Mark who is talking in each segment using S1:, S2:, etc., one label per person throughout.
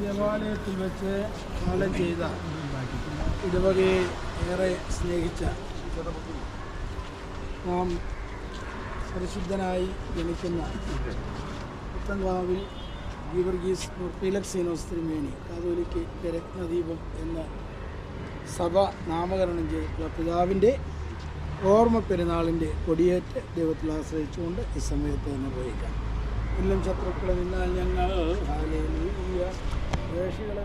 S1: ദേവാലയത്തിൽ വെച്ച് കാലം ചെയ്ത ഇടവകയെ ഏറെ സ്നേഹിച്ച നാം പരിശുദ്ധനായി ജനിക്കുന്ന പുത്തൻവാവിൽ ഗീവർഗീസ് പീലക്സീനോസ് തിരുമേനി കാതോലിക്ക് രത്നദീപം എന്ന സഭ നാമകരണം ചെയ്തിട്ടുള്ള പിതാവിന്റെ ഓർമ്മ പെരുന്നാളിന്റെ കൊടിയേറ്റ് ദൈവത്തിൽ ആശ്രയിച്ചുകൊണ്ട് ഈ സമയത്ത് തന്നെ ഉപയോഗിക്കാം ഇല്ലും ശത്രുക്കളെ നിന്നാൽ ഞങ്ങൾ വേഷികളെ ദ്വേഷികളെ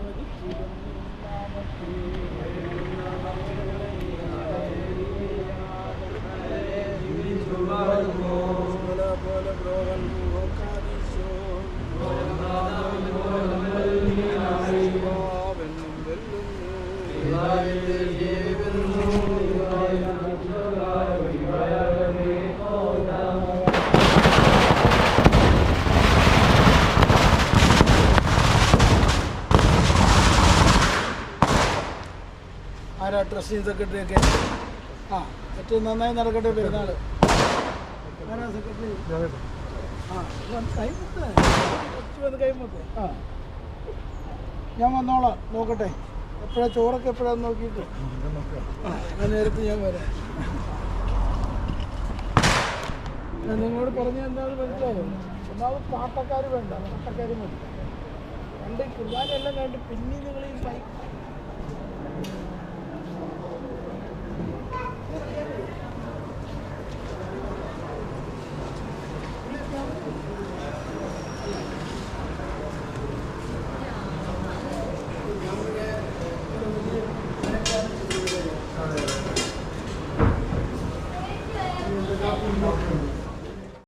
S1: ആരാ ട്രസ്റ്റിംഗ് സെക്രട്ടറി ഒക്കെ? ആ ഏറ്റവും നന്നായി നടക്കട്ടെ പെരുന്നാൾ ആരാ സെക്രട്ടറി ആ കൈമുത്ത്. കൈമുത്ത്. ആ. ഞാൻ വന്നോളാം നോക്കട്ടെ. എപ്പോഴാ ചോറൊക്കെ എപ്പോഴാന്ന് നോക്കിയിട്ട്? ആ നേരത്തെ ഞാൻ വരാം. ഞാൻ നിങ്ങളോട് പറഞ്ഞ എന്താണെന്ന് മനസ്സിലായോ? ഒന്നാമത് പാട്ടക്കാർ വേണ്ട പാട്ടക്കാർ മതി. പണ്ട് കുർബാനെല്ലാം കണ്ട് പിന്നെ നിങ്ങൾ ഈ ബൈക്ക്
S2: Thank you.